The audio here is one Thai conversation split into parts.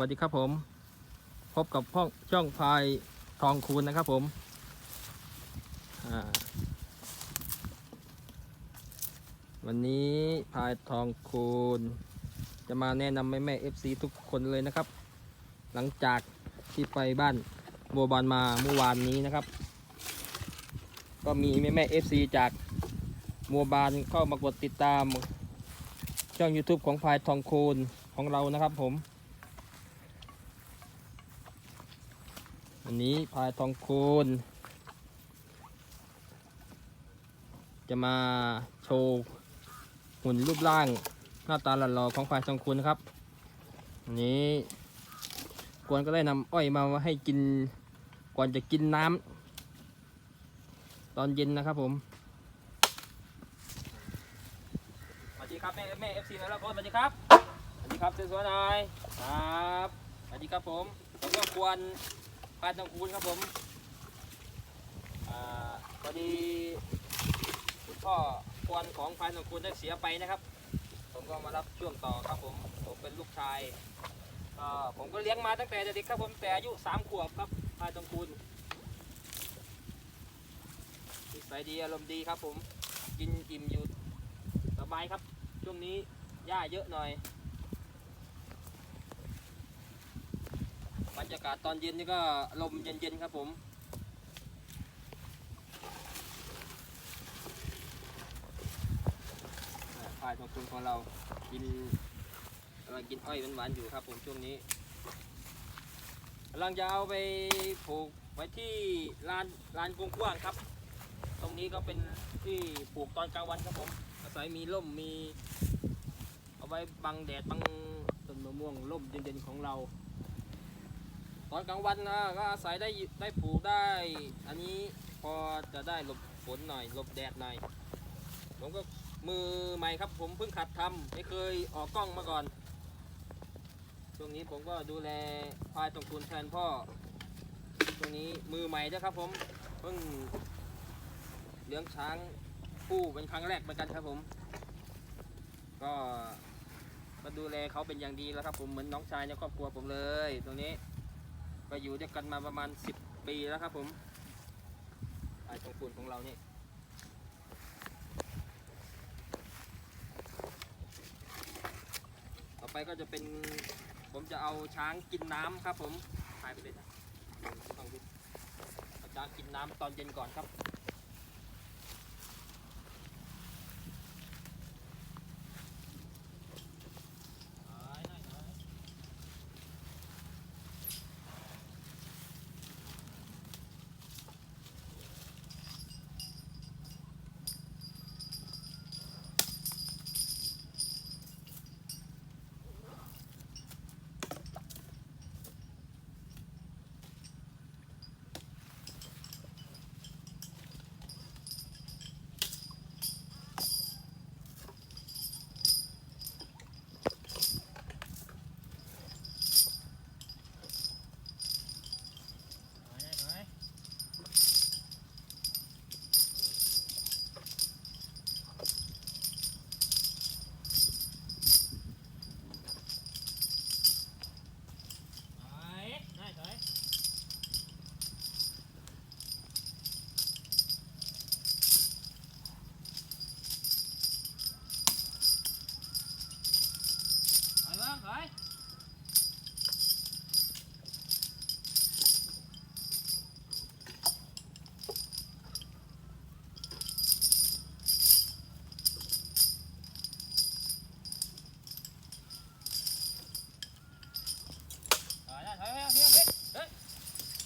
วัสดีครับผม พบกับพ่องช่องพายทองคูณนะครับผมวันนี้พายทองคูณ จะมาแนะนำแม่แม่เอฟซีทุกคนเลยนะครับ หลังจากที่ไปบ้านบัวบานมาเมื่อวานนี้นะครับ ก็มีแม่แม่เอฟซีจากบัวบานเข้ามากดติดตามช่อง YouTube ของพายทองคูณของเรานะครับผม วันนี้พายทองคูณจะมาโชว์หุ่นรูปร่างหน้าตาหล่อๆของพายทองคูณนะครับวันนี้กวนก็ได้นำอ้อยมาให้กินก่อนจะกินน้ำตอนเย็นนะครับผมสวัสดีครับแม่แม่เอฟซีนะแล้วก็สวัสดีครับสวัสดีครับสวยๆหน่อยครับสวัสดีครับผมผมก็ควร พายทองคูณครับผมพอดีคุณพ่อควรของพายทองคูณได้เสียไปนะครับ ผมก็มารับช่วงต่อครับผมผมเป็นลูกชายผมก็เลี้ยงมาตั้งแต่เด็กครับผมแต่อายุสามขวบครับพายทองคูณนิสัยดีอารมณ์ดีครับผมกินอิ่มอยู่สบายครับ ช่วงนี้หญ้าเยอะหน่อย บรรยากาศตอนเย็นนี่ก็ลมเย็นๆครับผมอ่าพายทองคุณของเรากินกำลังกินอ้อยหวานๆอยู่ครับผมช่วงนี้กำลังจะเอาไปผูกไว้ที่ลานลานกว้างๆครับ ตรงนี้ก็เป็นที่ปลูกตอนกลางวันครับผมอาศัยมีร่มมี เอาไว้บังแดดบังต้นมะม่วงร่มเย็นๆของเรา ตอนกลางวันนะก็อาศัยได้ได้ปลูกได้ อันนี้พอจะได้หลบฝนหน่อยหลบแดดหน่อยผมก็มือใหม่ครับ ผมเพิ่งขัดทำไม่เคยออกกล้องมาก่อนช่วงนี้ผมก็ดูแลพายตรงคูนแทนพ่อช่วงนี้มือใหม่ด้วยครับ ผมเพิ่งเลี้ยงช้างคู่เป็นครั้งแรกเหมือนกันครับผม ก็ก็ดูแลเขาเป็นอย่างดีแล้วครับผมเหมือนน้องชายในครอบครัวผมเลย ตรงนี้ ก็อยู่ด้วยกันมาประมาณ 10 ปีแล้วครับผมไอ้ตรงคูนของเรานี่ต่อไปก็จะเป็นผมจะเอาช้างกินน้ำครับผมถ่ายไปเลยนะต้องดูเอาช้างกินน้ำตอนเย็นก่อนครับ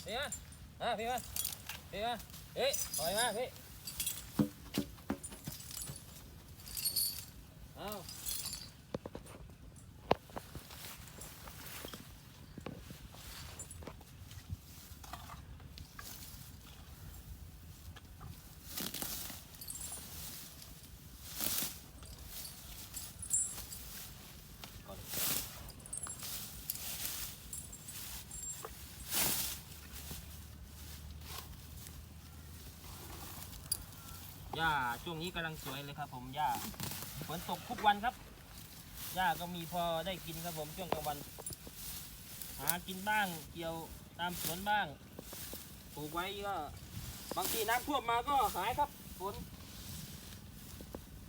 พี่มาอะพี่มาพี่มาเฮ้ยถอยมาพี่เอา หญ้าช่วงนี้กำลังสวยเลยครับ ผมหญ้าฝนตกทุกวันครับหญ้าก็มีพอได้กินครับผมช่วงกลางวัน หากินบ้างเกี่ยวตามสวนบ้างปลูกไว้ก็บางทีน้ำท่วมมาก็หายครับฝน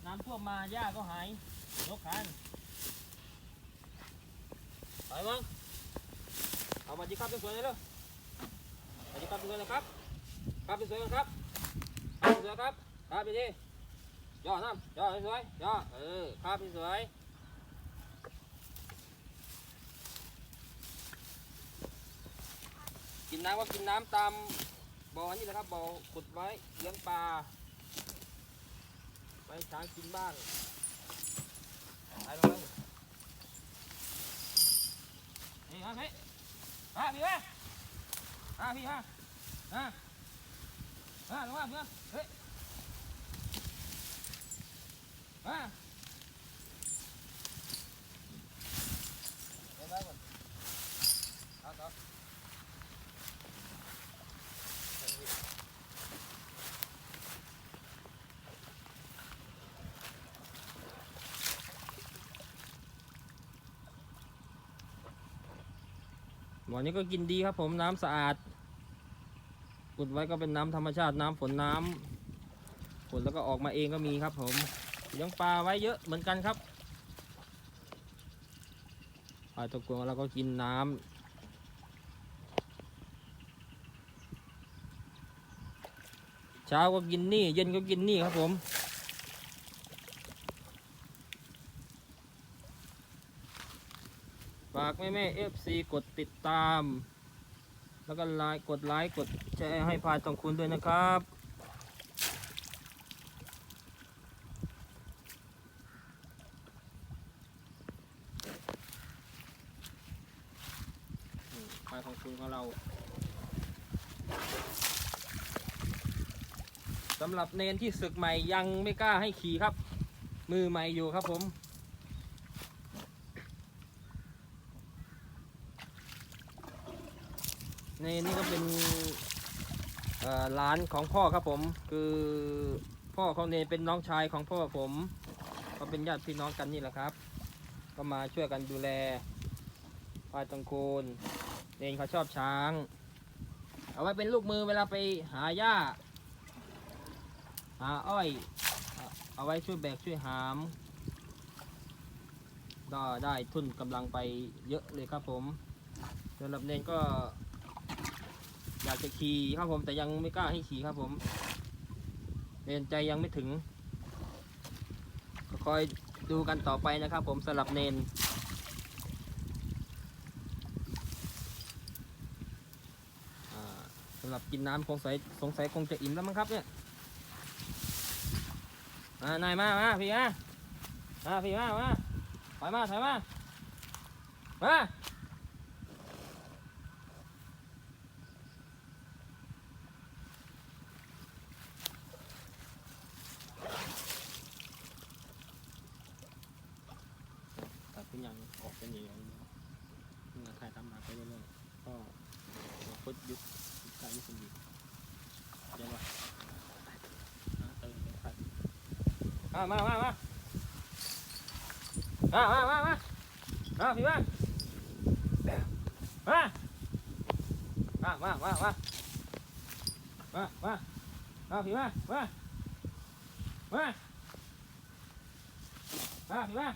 น้ำท่วมมาหญ้าก็หายยกขานไปมั้งเอามาดีครับเป็นสวนเลยเร็วสวัสดีครับเป็นสวนเลยครับ ครับเป็นสวนกันครับครับเป็นสวนครับ ครับไปดิย่อน้ำย่อสวยย่อเออครับเป็นสวยกินน้ำก็กินน้ำตามบ่อนี่แหละครับบ่อขุดไว้เลี้ยงปลาไว้ช้างกินบ้างไปลงเลยนี่ฮะพี่ฮะพี่ฮะฮะพี่ฮะฮะฮะลงมาเพื่อนเฮ้ย ฮะเดี๋ยวไปก่อนเอาเอาบ่อนี้ก็กินดีครับผมน้ำสะอาดขุดไว้ก็เป็นน้ำธรรมชาติน้ำฝนน้ำฝนแล้วก็ออกมาเองก็มีครับผม เลี้ยงปลาไว้เยอะเหมือนกันครับปลาตะกวงเราก็กินน้ำเช้าก็กินนี่ เย็นก็กินนี่ครับผมฝากแม่แม่เอฟซีกดติดตาม แล้วก็ไลค์กดไลค์กดแชร์ให้พายตองคุณด้วยนะครับายของคุณของเราสำหรับเนนที่ศึกใหม่ยังไม่กล้าให้ขี่ครับ มือใหม่อยู่ครับผมนี่นี่ก็เป็นเอ่อร้านของพ่อครับผม คือพ่อของเนนเป็นน้องชายของพ่อผม ก็เป็นญาติพี่น้องกันนี่แหละครับ ก็มาช่วยกันดูแล ปลายตังโคนเนนเขาชอบช้าง เอาไว้เป็นลูกมือเวลาไปหาหญ้า หาอ้อย เอาไว้ช่วยแบกช่วยหาม ก็ได้ทุนกำลังไปเยอะเลยครับผมสำหรับเนนก็ อยากจะขี่ครับผมแต่ยังไม่กล้าให้ขี่ครับผมเรนใจยังไม่ถึงก็คอยดูกันต่อไปนะครับผมสำหรับเนนอ่าสำหรับกินน้ำคงใสสงสัยคงจะอิ่มแล้วมั้งครับเนี่ยมานายมามาพี่มามาพี่มามาถอยมาถอยมามา แต่เป็นอย่างออกเป็นอย่างนี้เงินไทยทำมาไปเรื่อยๆก็คดยุคการยุคสมัยเดี๋ยวว่าเติมเป็นพัน มามามามามามามามามาพี่มามามามามามามามามาพี่มามามามาพี่มา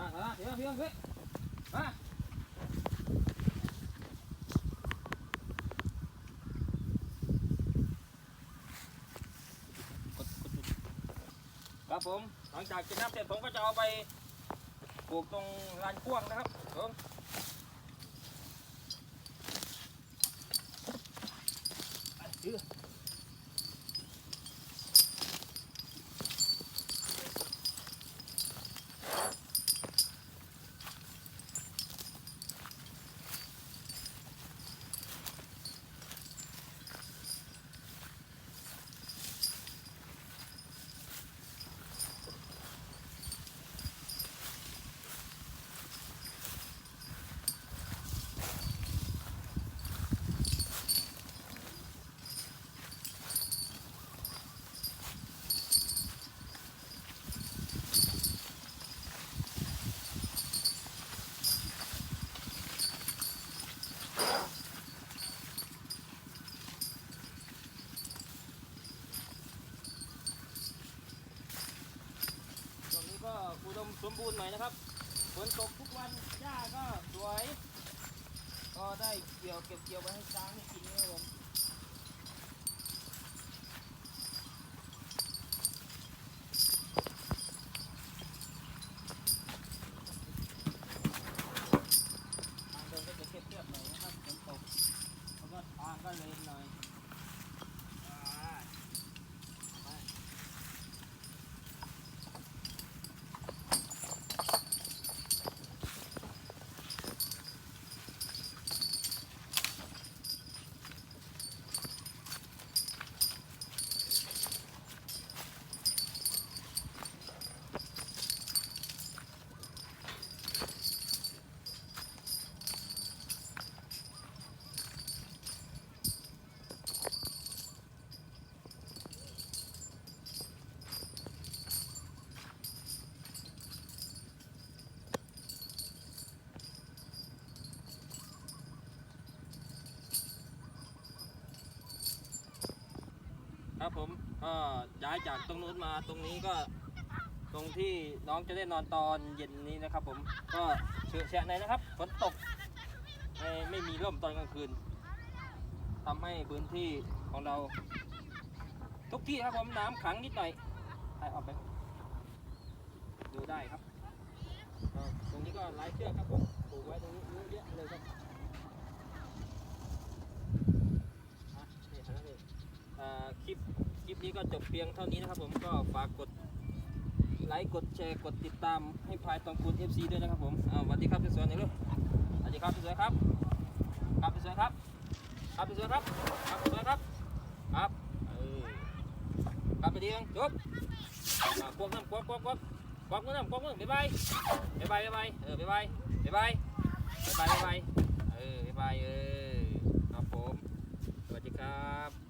À, đó, phía phía phía. À. ครับผม หลังจากกินน้ำเสร็จผมก็จะเอาไปปลูกตรงลานพ่วงนะครับผม หน่อยนะครับฝนตกทุกวันหญ้าก็สวย ก็ได้เกี่ยวเก็บเกี่ยวไว้ให้ช้างกินนะครับผม ทางเดินก็จะเรียบๆหน่อยนะครับฝนตกแล้วก็ทางก็เลนหน่อยอ่าไป ครับผมก็ย้ายจากตรงนู้นมาตรงนี้ก็ ตรงที่น้องจะได้นอนตอนเย็นนี้นะครับ ผมก็เฉอะแฉะหน่อยนะครับฝนตกไม่ไม่มีร่มตอนกลางคืนทำให้พื้นที่ของเรา ทุกที่ครับผมน้ำขังนิดหน่อยถ่ายออกไปดูได้ครับตรงนี้ก็หลายเชือกครับผมปลูกไว้ตรงนี้เยอะเลยครับคลิป นี้ก็จบเพียงเท่านี้นะครับผมก็ฝากกดไลค์กดแชร์กดติดตามให้พายตองคูณ FC ด้วยนะครับผมสวัสดีครับพี่สวนนะลูกสวัสดีครับพี่สวยครับครับพี่สวยครับครับพี่สวยครับครับพี่สวนครับครับครับไปเดียงจบควบน้ำควบควบควบควบน้ำควบน้ำบ๊ายบายบ๊ายบายบ๊ายบายเออบ๊ายบายบ๊ายบายบ๊ายบายบ๊ายบายเออบ๊ายบายเออครับผมสวัสดีครับ